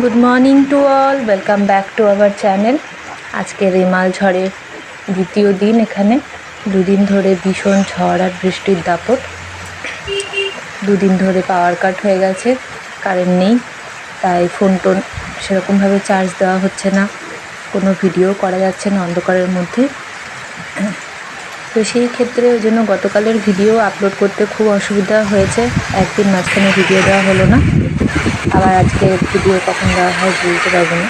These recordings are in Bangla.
Good morning to all welcome back to our channel আজকে রেমাল ঝড়ের দ্বিতীয় দিন এখানে। দুদিন ধরে ভীষণ ঝড় আর বৃষ্টির দাপট। দুদিন ধরে পাওয়ার কাট হয়ে গেছে কারেন্ট নেই। তাই ফোন টোন সেরকমভাবে চার্জ দেওয়া হচ্ছে না। কোনো ভিডিও করা যাচ্ছে না অন্ধকারের মধ্যে। তো সেই ক্ষেত্রে ওই জন্য গতকালের ভিডিও আপলোড করতে খুব অসুবিধা হয়েছে। একদিন মাঝখানে ভিডিও দেওয়া হলো না। আবার আজকে ভিডিও কখন দেওয়া হয় বুঝতে পারব না।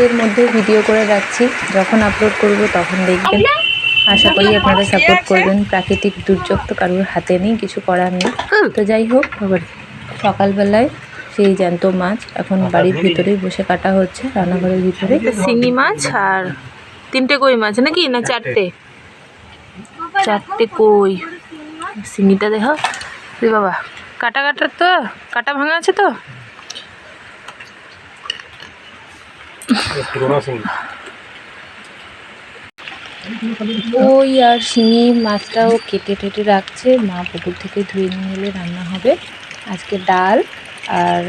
এর মধ্যে ভিডিও করে রাখছি যখন আপলোড করব তখন দেখবেন। আশা করি আপনারা সাপোর্ট করবেন প্রাকৃতিক দুর্যোগ তো কারোর হাতে নেই কিছু করার নেই। তো যাই হোক আবার সকালবেলায় সেই জ্যান্ত মাছ এখন বাড়ির ভিতরেই বসে কাটা হচ্ছে রান্নাঘরের ভিতরে। শিঙি মাছ আর তিনটে কই মাছ নাকি না চারটে। চারটে? কই? শিঙিটা দেখো। রে বাবা কাটা কাটার তো কাটা ভাঙা আছে তো। ওই আর শিঙি মাছটাও কেটে টেটে রাখছে। মা পুকুর থেকে ধুয়ে নিয়ে এলে রান্না হবে। আজকে ডাল। আর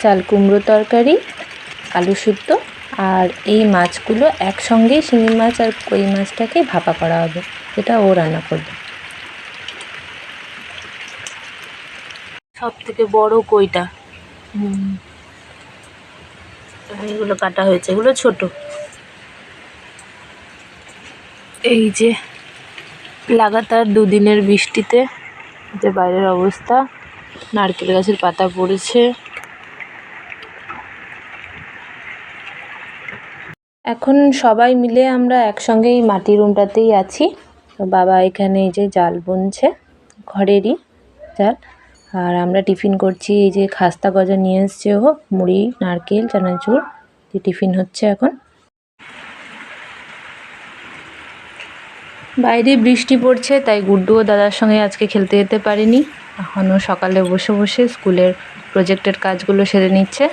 চাল কুমড়ো তরকারি আলু সিদ্ধ আর এই মাছগুলো একসঙ্গেই শিঙি মাছ আর কই মাছটাকে ভাপা করা হবে। এটা ও রান্না করবে। সব থেকে বড় কইটা। এগুলো কাটা হয়েছে এগুলো ছোট। এই যে লাগাতার দুদিনের বৃষ্টিতে যে বাইরের অবস্থা নারকেল গাছের পাতা পড়েছে। এখন সবাই মিলে আমরা একসঙ্গে এই মাটির রুমটাতেই আছি। তো বাবা এখানে এই যে জাল বুনছে, ঘরেরই জাল। আর আমরা টিফিন করছি, এই যে খাস্তা গজা নিয়ে এসছে ও, মুড়ি, নারকেল, চানাচুর টিফিন হচ্ছে এখন। বাইরে বৃষ্টি পড়ছে, তাই গুড্ডু ও দাদার সঙ্গে আজকে খেলতে যেতে পারেনি। এখনও সকালে বসে বসে স্কুলের প্রজেক্টের কাজগুলো সেরে নিচ্ছে।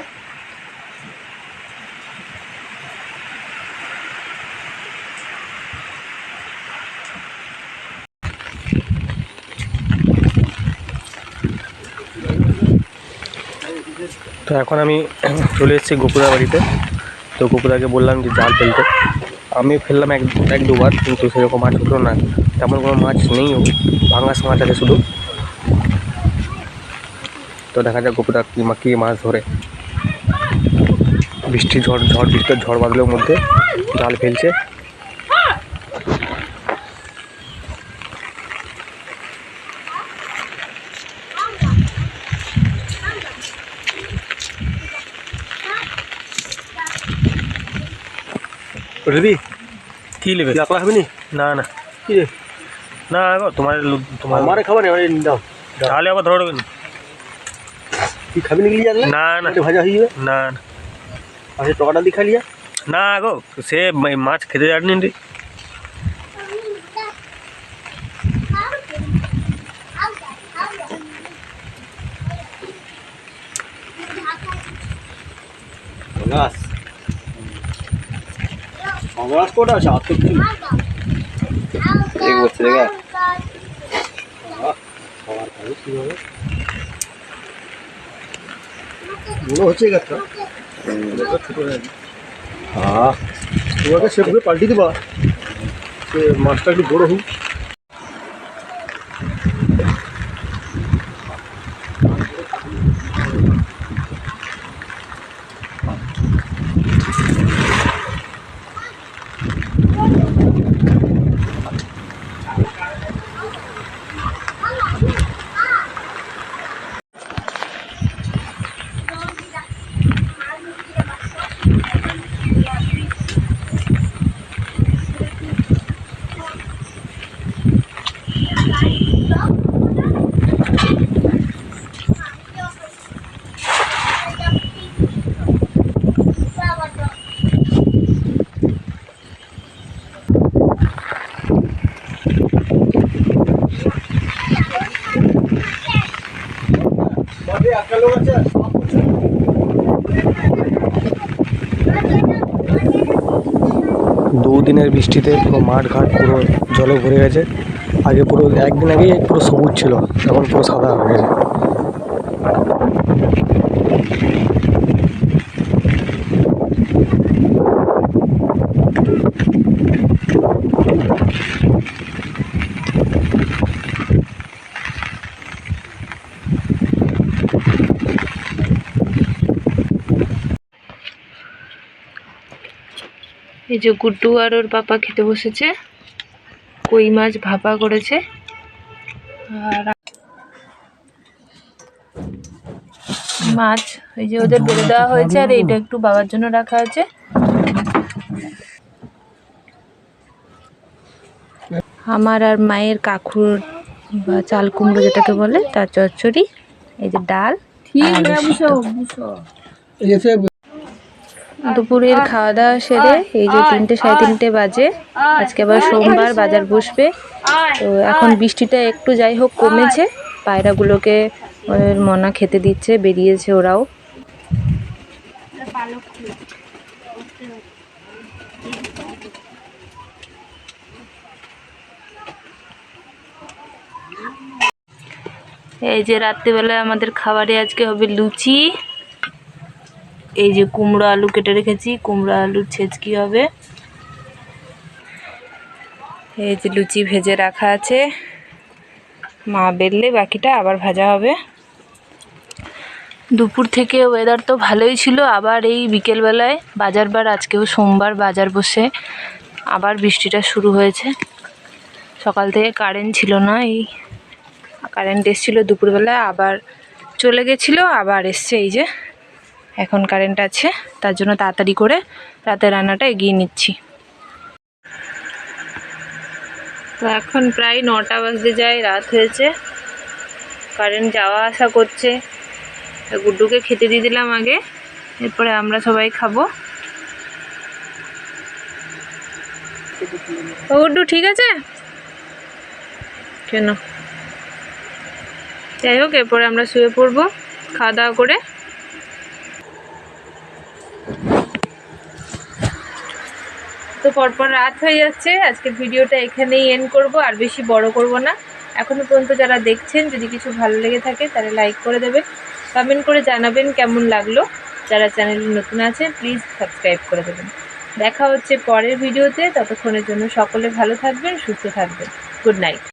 তো এখন আমি চলে এসেছি গোকুদা বাড়িতে। তো গোকুদাকে বললাম যে জাল ফেলতে। আমি ফেললাম এক এক দুবার, কিন্তু সেরকম মাছ উঠল না তেমন কোনো মাছ নেই ভাঙাস মাছ আছে শুধু। তো দেখা যাক গোপুদা কী মা কী মাছ ধরে। বৃষ্টি ঝড় ঝড় বৃষ্টির ঝড় বাদলের মধ্যে জাল ফেলছে। দিদি কী নেবে একলা খাবি নি? না না। কি রে? না গো তোমার লো- তোমার আমারে খাবার নেই আমারে দাও তাহলে আবার ধরো না কি খাবি নাকি লিয়া না না এটা ভাজা হয়ে যাবে না আর সে টকাটা দিয়ে খাই লিয়া না গো সে মা- মাছ খেতে জানি রে গাছ গাছ কোটা আছে আত কি এক বছর গা খাবার খাব কীভাবে বড় হচ্ছে গাছটা। ছোট তোমাকে সেভাবে পাল্টি দিবা সে মাছটা একটু বড় হোক। দুদিনের বৃষ্টিতে পুরো মাঠঘাট, পুরো জলে ভরে গেছে। আগে পুরো, একদিন আগেই পুরো সবুজ ছিল, এখন পুরো সাদা হয়ে গেছে। এই যে গুড্ডু আর ওর পাপা খেতে বসেছে। কই মাছ ভাপা করেছে। আর মাছ এই যে ওদের বেড়ে দেওয়া হয়েছে আর এইটা একটু বাবার জন্য রাখা আছে। আমার আর মায়ের কাকুর বা চাল কুমড়ো যেটাকে বলে তার চচ্চড়ি এই যে ডাল। সিদ্ধ। দুপুরের খাওয়া দাওয়া সেরে এই যে তিনটে সাড়ে তিনটে বাজে। আজকে আবার সোমবার বাজার বসবে। তো এখন বৃষ্টিটা একটু যাই হোক কমেছে। পায়রাগুলোকে ওদের মনা খেতে দিচ্ছে বেরিয়েছে ওরাও। এই যে রাত্রিবেলা আমাদের খাবারে আজকে হবে লুচি। এই যে কুমড়ো আলু কেটে রেখেছি, কুমড়ো আলুর ছেচকি হবে? এই যে লুচি ভেজে রাখা আছে। মা বেললে বাকিটা আবার ভাজা হবে। দুপুর থেকে ওয়েদার তো ভালোই ছিল, আবার এই বিকেলবেলায় বাজার বার আজকেও সোমবার বাজার বসে আবার বৃষ্টিটা শুরু হয়েছে। সকাল থেকে কারেন্ট ছিল না, এই কারেন্ট এসেছিল দুপুরবেলায় আবার চলে গেছিল, আবার এসছে এই যে এখন কারেন্ট আছে, তার জন্য তাড়াতাড়ি করে রাতের রান্নাটা এগিয়ে নিচ্ছি। তো এখন প্রায় নটা বাজতে যায়, রাত হয়েছে। কারেন্ট যাওয়া আসা করছে। গুড্ডুকে খেতে দিয়ে দিলাম আগে, এরপরে আমরা সবাই খাব। গুড্ডু, ঠিক আছে? কেন? যাই হোক, এরপরে আমরা শুয়ে পড়ব, খাওয়া দাওয়া করে। তো পরপর রাত হয়ে যাচ্ছে। আজকের ভিডিওটা এখানেই এন্ড করব, আর বেশি বড় করব না। এখনও পর্যন্ত যারা দেখছেন, যদি কিছু ভালো লেগে থাকে, তাহলে লাইক করে দেবেন। কমেন্ট করে জানাবেন কেমন লাগল। যারা চ্যানেলে নতুন আছে প্লিজ সাবস্ক্রাইব করে দেবেন। দেখা হচ্ছে পরের ভিডিওতে। ততক্ষণের জন্য সকলে ভালো থাকবেন, সুস্থ থাকবেন। Good night